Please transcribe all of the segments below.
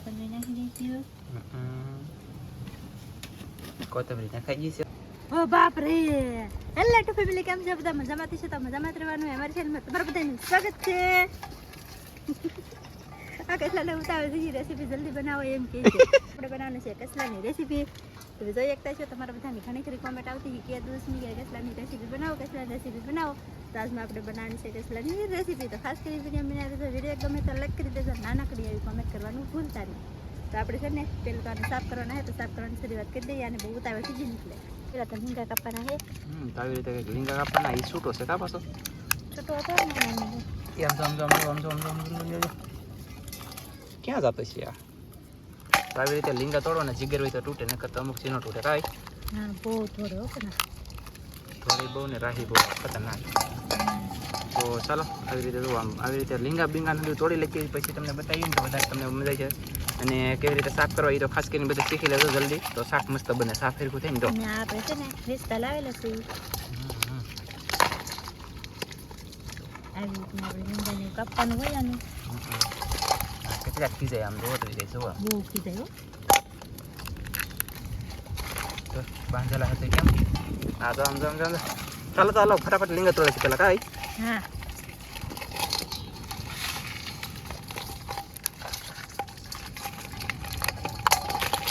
કોથમરી નાખી દઈશું કોથમરી નાખાઈ ગઈ છે ઓ બાપ રે હેલો ટુ ફેમિલી કેમ છે બધા મજામાં છે તો મજામાં રહેવાનું. અમારી ચેનલમાં તમારું બધાનું સ્વાગત છે આ કસલાને ઉતાવે છે રેસીપી જલ્દી બનાવો એમ કે છે આપણે બનાવવાનું છે કસલાની રેસીપી તમે જોઈ શકતા છો તમારા બધાની ઘણી ખરી કોમેન્ટ આવતી કે દૂધની કે કસલાની રેસીપી બનાવો કસલાની રેસીપી બનાવો તો આજમાં આપણે બનાવવાની છે કસલાની રેસીપી તો ખાસ કરી વીડિયો મને આવે વીડિયો ગમે તો લાઈક કરી દેજો નાનકડી આવી કોમેન્ટ કરવાનું ભૂલતા નહીં તો આપણે છે ને પેલું તો સાફ કરવાના હે તો સાફ કરવાની શરૂઆત કરી દઈએ અને બહુ ઉતાવળ થઈ નીકળે પેલા તો લીંગા કાપવાના છે હમ તો આવી રીતે લીંગા કાપવાના એ છૂટો છે કા પાછો છોટો હતો ને નાનો. એ આમ તો આમ તો આમ તો આમ તો આમ તો આમ તો આમ તો ક્યાં જતો છે આ? આવી રીતે લીંગા તોડો ને જીગર હોય તો તૂટે ને કરતા અમુક ચીનો તૂટે કાંઈ? હા બહુ થોડો થોડી બહુ ને રાહી બહુ ખતરનાક. તો ચાલો આવી રીતે જો આમ. આવી રીતે લીંગા બીંગા નદી તોડી લખી પછી તમને બતાવીએ ને તો વધારે તમને મજા છે અને કેવી રીતે શાક કરવા એ તો ખાસ કરીને બધું શીખી લેજો જલ્દી. તો શાક મસ્ત બને સાફ ફેરકું તો. આપણે છે ને છે આવી રીતના આપણે કાપવાનું હોય આનું. હમ, હમ. આ કેટલાક થઈ જાય આમ જોવો તો રીતે જોવા બહુ ખીજાય હો તો બાંધેલા હતા કેમ હા તો આમ તો આમ તો આમ તો. ચાલો ચાલો ફટાફટ લીંગા તોડે છે પેલા કાંઈ હા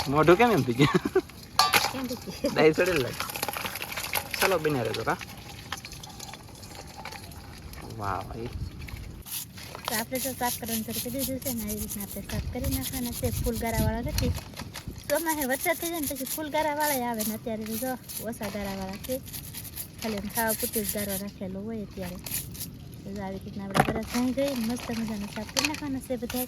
મોઢું કેમ એમ થઈ ગયું કેમ પછી ડાઈ ચડેલ લાગે ચાલો બન્યા રહેજો કા વાહ ભાઈ તો આપણે તો સાફ કરવાનું શરૂ કરી દીધું છે ને આવી રીતના આપણે સાફ કરી નાખવાના છે ફૂલગારાવાળા નથી ચોમાસે વરસાદ થઈ જાય ને પછી ફૂલગારાવાળા આવે ને અત્યારે તો જો ઓછા ગારાવાળા છે ખાલી એમ ખાવા પૂરતું જ ગારો રાખેલો હોય અત્યારે તો જો આવી રીતના આપણે બરસ થઈ ગઈ મસ્ત મજાનો સાફ કરી નાખવાના છે બધા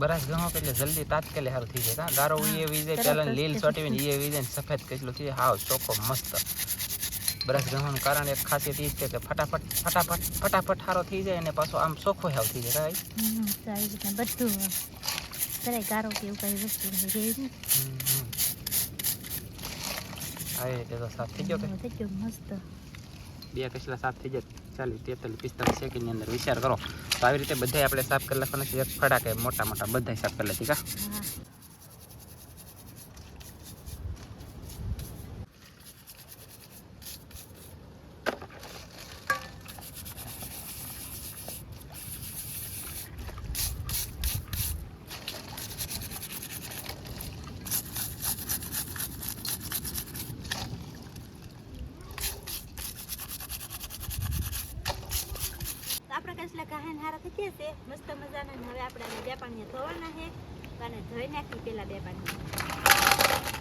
બરાસ ગણો કે એટલે જલ્દી તાત્કાલિક સારું થઈ જાય કા ગારો હા, ઈ વી જાય તરત પેલા જ લીલ થઈ સોટી ને ઈ વી જાય ને સફેદ કેટલું થઈ જાય હાવ ચોખ્ખો મસ્ત બરાસ ગણવાનું કારણ એક ખાસિયત એ છે કે ફટાફટ ફટાફટ ફટાફટ સારો થઈ જાય અને પાછો આમ સોખો હાવ થઈ જાય રીતના બધું જરાય ગારો કે એવું કઈ વસ્તુ. આવી રીતે તો સાફ થઈ ગયો કે? થઈ ગયો મસ્ત. બે કચલા સાફ થઈ જાય ચાલીસ તેતાલીસ પિસ્તાલીસ સેકન્ડની અંદર વિચાર કરો. તો આવી રીતે બધાય આપણે સાફ કરી નાખવાના છે ફટાકે મોટા મોટા બધાય સાફ કરી લેતી કા હા તો આપણા કચલા થઈ છે. મસ્ત મજાના. હવે આપણે બે પાણીએ ધોવાના છે. અને ધોઈ નાખી પેલા બે પાણી.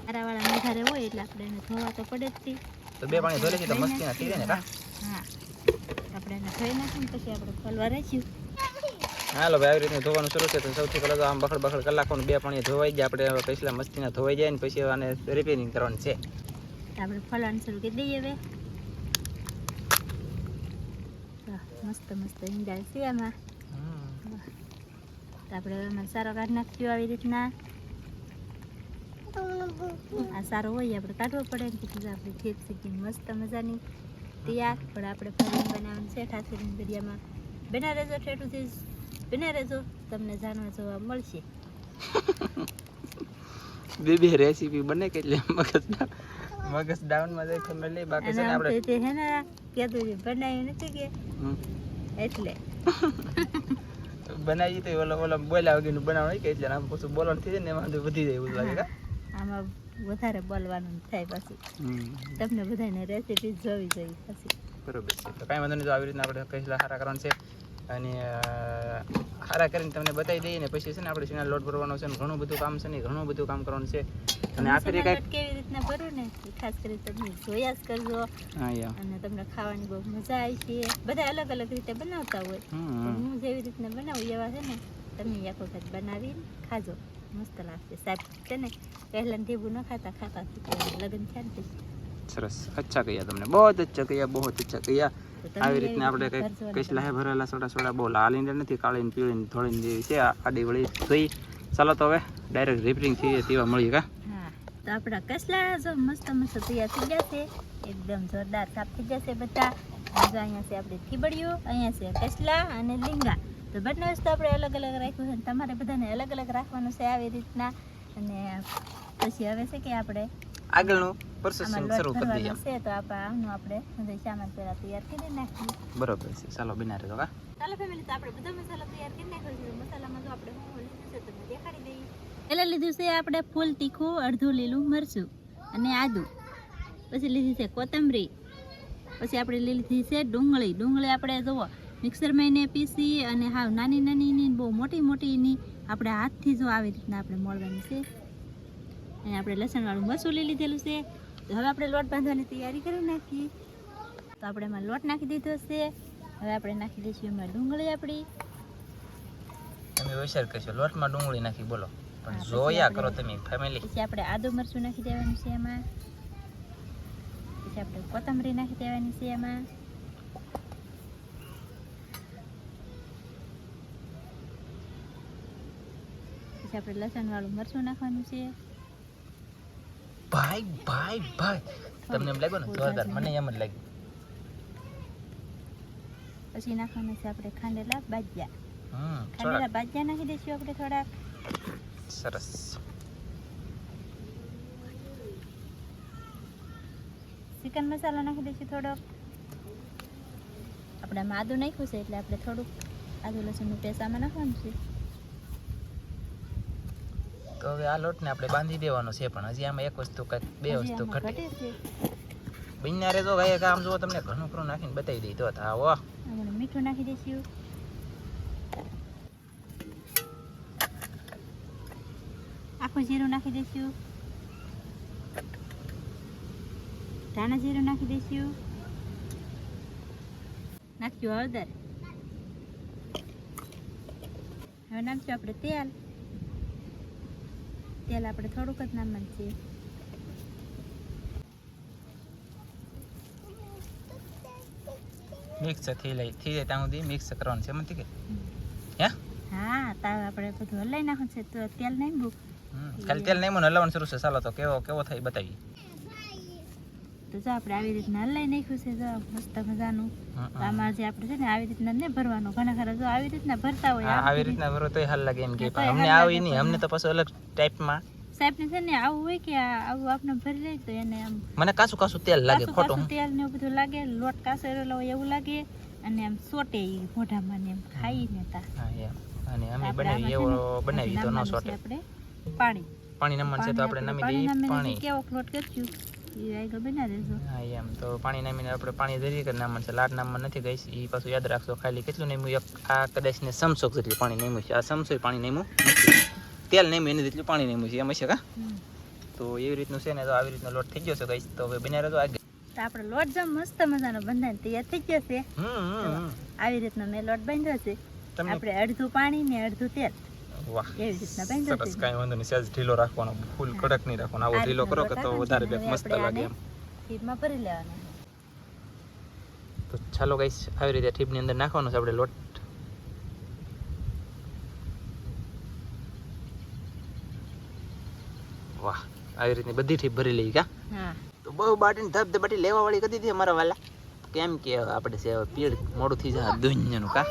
હારાવાળા વધારે હોય એટલે આપણે એને ધોવા તો પડે જ તી. તો બે પાણી ધોઈ લેતી તો મસ્તી ના થઈ ને કા? હા. આપણે એને ધોઈ નાખીને પછી આપણે ખોલવા રહીશું હાલો ભાઈ આવી રીતે ધોવાનું શરૂ છે. તો સૌથી પહેલાં તો આમ બખડ બખડ કલાકોનું બે પાણી ધોવાઈ જાય આપણે હવે મસ્તીના ધોવાઈ જાય ને પછી આને રિપેરિંગ કરવાનું છે. આપણે ફળવાનું શરૂ કરી દઈએ હવે. મસ્ત મસ્ત ઈંડા છે આમાં. આપણે એમાં સારો કાઢી નાખ્યો આવી રીતના. આ સારો હોય આપણે કાઢવો પડે પછી આપણે ખેત સીધી મસ્ત મજાની તૈયાર. પણ આપણે ફરી બનાવવાનું છે ખાસ કરીને દરિયામાં. બના રહેજો ઠેઠુંથી બના રહેજો તમને જાણવા જોવા મળશે. બે બે રેસીપી બને કે એટલે મગજ મગજ ડાઉનમાં જાય ફેમિલી બાકી છે ને આપણે તે હે ને છે બનાવ્યું નથી કે. એટલે. બનાવી તો ઓલા ઓલા બોલ્યા વગરનું બનાવવાનું કે એટલે આમ પછી બોલવાનું થઈ જાય ને એમાં વધી જાય એવું લાગે આમાં વધારે બોલવાનું થાય પછી. તમને બધાને રેસીપી જોવી જોઈએ પછી. બરોબર છે. તો કાંઈ વાંધો નહીં જો આવી રીતના આપણે કચલા હારા કરવાનું છે. અને હારા કરીને તમને બતાવી દઈએ ને પછી છે ને આપણે સીના લોટ ભરવાનો છે ને ઘણું બધું કામ છે ને ઘણું બધું કામ કરવાનું છે. અને આખરે કઈ કેવી રીતના ભરું ને ખાસ કરી તમે જોયા જ કરજો. હા યા. અને તમને ખાવાની બહુ મજા આવી છે. બધા અલગ અલગ રીતે બનાવતા હોય. હું. જેવી રીતના બનાવું એવા છે ને તમે એક વખત બનાવીને ખાજો. મસ્ત લાગશે. સાહેબ છે ને પહેલાં ઢેબું ન ખાતા ખાતા. લગ્ન થયા ને સરસ. અચ્છા કહીયા તમને. બહુ અચ્છા કહ્યા બહુ અચ્છા કહીયા આવી રીતના આપણે કંઈક કરજો અને હે ભરેલા સોડા સોડા બહુ લાલ ઈંડા નથી કાળી ને પીળી ને થોડી જેવી છે. આડી વળી જોઈ ચાલો તો હવે ડાયરેક્ટ રિપેરિંગ થઈ તેવા મળીએ કા? તો આપણા કસલા જો મસ્ત મસ્ત તૈયાર થઈ જશે એકદમ જોરદાર સાફ થઈ જશે બધા. અહીંયા છે આપણે થીબડિયું અહીંયા છે કસલા અને લીંગા. તો બંને વસ્તુ આપણે અલગ અલગ રાખ્યું છે તમારે બધાને અલગ અલગ રાખવાનું છે આવી રીતના. અને પછી હવે છે કે આપણે આગળનું. પ્રોસેસિંગ શરૂ કરી દઈએ. છે તો આપણે આપણે સામાન પહેલા તૈયાર કરી નાખીએ. બરોબર છે ચાલો બિના રહેતો કા. ચાલો ફેમિલી તો આપણે બધા મસાલા તૈયાર કરી નાખ્યો છે. મસાલામાં જો આપણે હું લીધું છે તમને દેખાડી દઈએ. પહેલાં લીધું છે આપણે ફૂલ તીખું અડધું લીલું મરચું અને આદું. પછી લીધી છે કોથમરી. પછી આપણે લીધી છે ડુંગળી. ડુંગળી આપણે જુઓ મિક્સરમાં એને પીસી અને હાવ નાની નાની બહુ મોટી મોટી ની આપણે હાથથી જો આવી રીતના આપણે મળવાની છે. અને આપણે લસણવાળું મસૂલી લીધેલું છે. તો હવે આપણે લોટ બાંધવાની તૈયારી કરી નાખીએ. તો આપણે એમાં લોટ નાખી દીધો છે. હવે આપણે નાખી દઈશું એમાં ડુંગળી આપણી. તમે વિચાર કરશો લોટમાં ડુંગળી નાખી બોલો. પણ જોયા કરો તમે ફેમિલી પછી આપણે આદુ મરચું નાખી દેવાનું છે એમાં. પછી આપણે કોથમરી નાખી દેવાની છે એમાં. પછી આપણે લસણ વાળું મરચું નાખવાનું છે. ભાઈ ભાઈ ભાઈ. તમને એમ લાગ્યું ને જોરદાર. મને એમ જ લાગ્યું. પછી નાખવાના છે આપણે ખાંડેલા બાજ્યા. ખાંડેલા બાજ્યા નાખી દઈશું આપણે થોડાક. સરસ. ચિકન મસાલો નાખી દઈશું થોડોક. આપણે આમાં આદું નાખ્યું છે એટલે આપણે થોડુંક આદુ લસણનું પેસ્ટ આમાં નાખવાનું છે. તો હવે આ લોટને આપણે બાંધી દેવાનો છે પણ હજી આમાં એક વસ્તુ કંઈક બે વસ્તુ ઘટે. ઘટે છે. બિના રે તો ગાય કામ જો તમને ઘણું ખરું નાખીને બતાવી દઈ તો હા વાહ મીઠું નાખી દઈશું. આખું જીરું નાખી દઈશું. ધાણા જીરું નાખી દઈશું. નાખ્યું હળદર. હવે નાખશું આપણે તેલ. તેલ આપણે થોડુંક જ નામ છે મિક્સ થઈ લઈ થઈ જાય ત્યાં સુધી મિક્સ કરવાનું છે મને કે? હે? હા તાવ આપણે બધું હલાઈ નાખવાનું છે તો તેલ નહીં હમ, ખાલી તેલ નહીં મને હલાવવાનું શરૂ છે. ચાલો તો કેવો કેવો થાય બતાવી તો જો આપણે આવી રીતના હલાઈ નાખ્યું છે જો મસ્ત મજાનું. આમાં જે આપણે છે ને આવી રીતના ને ભરવાનું. ઘણા ખરા જો આવી રીતના ભરતા હોય આવી રીતના ભરો તોય હાલ લાગે એમ કે. અમને આવી નહીં. અમને તો પાછું અલગ ટાઈપમાં. સાહેબને છે ને આવું હોય કે આવું આપણે ભરી લઈ તો એને આમ મને કાસું કાસું તેલ લાગે ખોટું કાસું તેલ ને એવું બધું લાગે લોટ કાસેલો હોય એવું લાગે અને આમ સોટે ઈ મોઢામાં ને એમ ખાઈ ને તા. અને અમે બનાવી એવો બનાવી તો ન સોટે. આપણે પાણી. પાણી નમન છે તો આપણે નમી દઈએ પાણી કેવો લોટ કરશું? હા એમ. તો પાણી નામીને આપણે પાણી ધરી કરી નામણ છે લાડ નામમાં નથી ગઈ એ પાછું યાદ રાખશો ખાલી કેટલું નામ્યું? એક આ કદાચ ને સમસો જેટલું પાણી નામ્યું છે. આ સમસો પાણી નામ્યું તેલ નામ્યું એની જેટલું પાણી નામ્યું છે. એમ હશે કા? તો એવી રીતનું છે ને તો આવી રીતનો લોટ થઈ ગયો છે ગઈ તો હવે બન્યા રહેતો આગળ. તો આપણો લોટ જેમ મસ્ત મજાનો બંધાઈને તૈયાર થઈ ગયો છે. આવી રીતનો મેં લોટ બાંધ્યો છે. આપણે અડધું પાણી ને અડધું તેલ. વાહ. સરસ કાંઈ વાંધો નહીં. સહેજ ઢીલો રાખવાનો ફૂલ કડક નહીં રાખવાનો. આવો ઢીલો કરો કે તો વધારે. બેક મસ્ત લાગે એમ. ખીરમાં ભરી લેવાનો. તો ચાલો ગાઈસ આવી રીતે ઠીપની અંદર નાખવાનો છે આપણે લોટ. વાહ આવી રીતની બધી ઠીપ ભરી લઈ કા? તો બહુ બાટીને ધબ ધબાટી લેવા વાળી કરી દીધી અમારા વાલા? કેમ કે આપણે છે હવે પીડ મોડું થઈ જાય દુનિયાનું કા?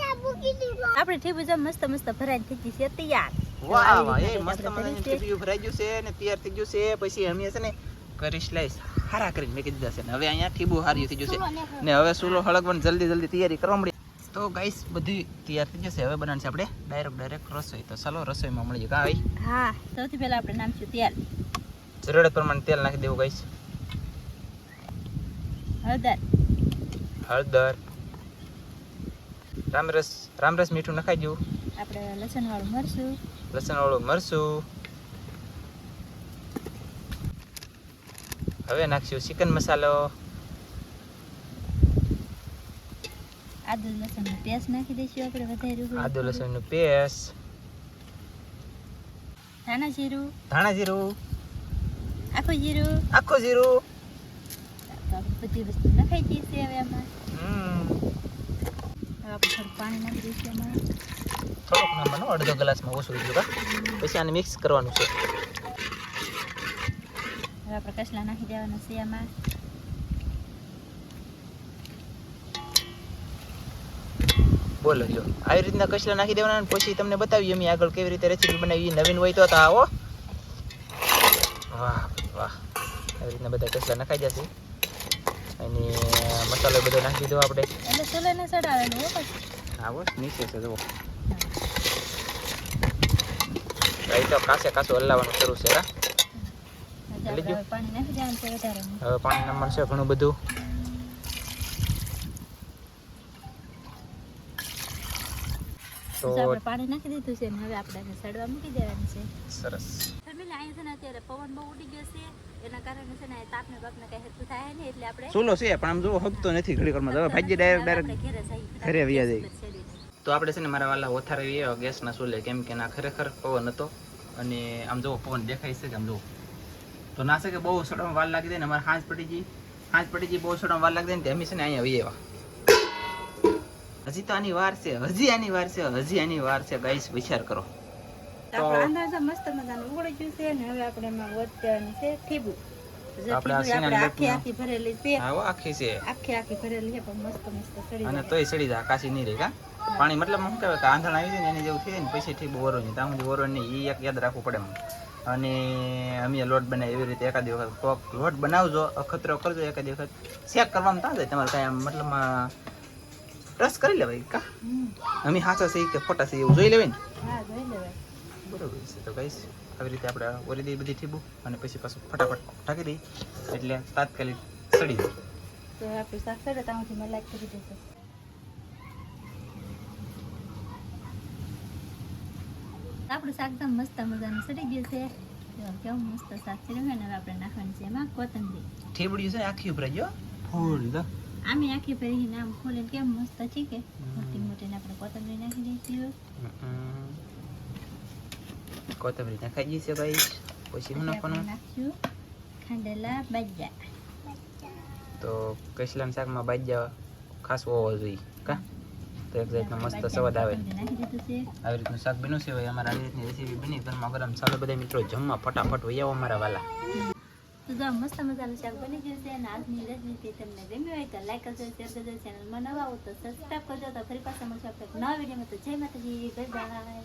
આપણે ઠીબુ જો મસ્ત મસ્ત ભરાઈ થઈ ગઈ છે તૈયાર. વાહ વાહ એ મસ્ત મસ્ત. ઠીપિયું ભરાઈ ગયું છે ને તૈયાર થઈ ગયું છે. પછી અમે છે ને કરીશ લઈશ. હારા કરીને મેં દીધા છે ને. હવે અહીંયા ઠીબુ હાર્યું થઈ ગયું છે. ને હવે. સુલો હળગવાનું જલ્દી જલ્દી તૈયારી કરવા મળી. તો ગાઈસ બધી તૈયાર થઈ જશે હવે બનાવશે આપણે ડાયરેક્ટ ડાયરેક્ટ રસોઈ. તો ચાલો રસોઈમાં મળીએ કા ભાઈ? હા સૌથી પહેલા આપણે નાખશું તેલ. જરૂરત પ્રમાણે તેલ નાખી દેવું ગાઈસ હળદર. હળદર. રામરસ રામરસ મીઠું નખાઈ દઉં આપણે લસણ વાળું મરચું. લસણ વાળું મરચું. હવે નાખશું ચિકન મસાલો. આદુ લસણનું પેસ્ટ નાખી દઈશું આપણે વધારે આદુ લસણનું પેસ્ટ. ધાણા જીરું. ધાણા જીરું. આખું જીરું. આખું જીરું. બધી વસ્તુ નખાઈ દઈએ હવે આમાં. થોડુંક નામનું અડધો ગ્લાસમાં ઓછું લીધું પછી આને મિક્સ કરવાનું છે. હવે આપણે કસલા નાખી દેવાના છે બોલો જો. આવી રીતના કચલા નાખી દેવાના પછી તમને બતાવીએ અમે આગળ કેવી રીતે રેસીપી બનાવી. નવીન હોય તો તો આવો. વાહ વાહ. આવી રીતના બધા કચલા નખાઈ જશે. અને મસાલો બધો નાખી દો આપણે. એટલે ચૂલે ને ચડાવેલું હો પછી. આવો નીચે છે જુઓ. અહીં તો કાસે કાસું હલાવવાનું શરૂ છે હા? હવે પાણી નાખી દેવાનું છે ઘણું બધું. તો પાણી નાખી દીધું છે હવે આપણે સડવા મૂકી દેવાનું છે. સરસ. ફેમિલી અહીંયા છે ને અત્યારે પવન બહુ ઉડી ગયો છે. એના કારણે છે ને તાપને બાપને કઈ હેતુ થાય નહીં એટલે આપણે ચૂલો છે પણ આમ જો હગતો નથી ઘડી ઘરમાં હવે ભાજી ડાયરેક્ટ ડાયરેક્ટ ઘરે વયા ચડીને. તો આપણે છે ને મારા વાલા ઓથારે આવ્યા ગેસના ચૂલે કેમ કે ના ખરેખર પવન હતો. અને આમ જો પવન દેખાય છે કે આમ જો. તો ના છે કે બહુ સડમ વાર લાગી દે ને અમારે હાંજ પડી ગઈ. હાંજ પડી ગઈ બહુ સડમ વાર લાગી દે ને તે અમે છે ને અહીંયા આવી આવ્યા હજી તો આની વાર છે હજી આની વાર છે હજી આની વાર છે ગાઈસ વિચાર કરો. પણ મતલબ શું કહેવાય આંધણ આવી જાય ને એની જેવું થઈ જાય ને પછી ઠીબુ વરો નહીં ત્યાં સુધી બોરો નહીં એ એક યાદ રાખવું પડે અને અમે લોટ બનાવી એવી રીતે એકાદ વખત કોક લોટ બનાવજો અખતરો કરજો એકાદ વખત શેક કરવામાં થાય તમારે કાંઈ મતલબ રસ કરી લેવાય કા? અમે હાચા છે કે ખોટા છે એવું જોઈ લેવાય ને? હા જોઈ લેવાય. બરોબર છે. તો ગાઈશ આવી રીતે આપણે ઓરી દઈએ બધી ઠીબું અને પછી પાછું ફટાફટ ઢાંકી દઈએ. એટલે તાત્કાલિક સડી જાય. તો આપણું શાક સડે ત્યાંથી મેં લાઈક કરી દેશે આપણું શાક એકદમ મસ્ત મજાનું સડી ગયું છે. જો કેવું મસ્ત શાક છે ને હવે આપણે નાખવાનું છે. એમાં કોથંબીર ઠેબડ્યું છે આખી ઉપર ગયો ફૂલ દો. આમે આખી ભરીને નામ ખોલીને કેમ મસ્ત છે કે? મોટી મોટી આપણે કોથંબીર નાખી દઈશું કોથમરી નખાઈ ગઈ છે ભાઈ પછી આપણે નાખવાનું ખાંડેલા બાજા તો કસલાના શાકમાં બાજ્યા ખાસ હોવો જોઈએ કા તો એક જાતનો મસ્ત સ્વાદ આવે આવી રીતનું શાક બન્યું છે ભાઈ અમારે આવી રીતની રેસીપી બની ગરમા ગરમ ચાલો બધા મિત્રો જમવા ફટાફટ વહી આવો અમારા વાલા તો જો મસ્ત મજાનું શાક બની ગયું છે અને આજની રેસીપી તમને ગમી હોય તો લાઈક કરજો શેર કરજો ચેનલમાં નવા હો તો સબસ્ક્રાઈબ કરજો તો ફરી પાછા મળશે આપણે નવા વિડીયોમાં તો જય માતાજી બાય બાય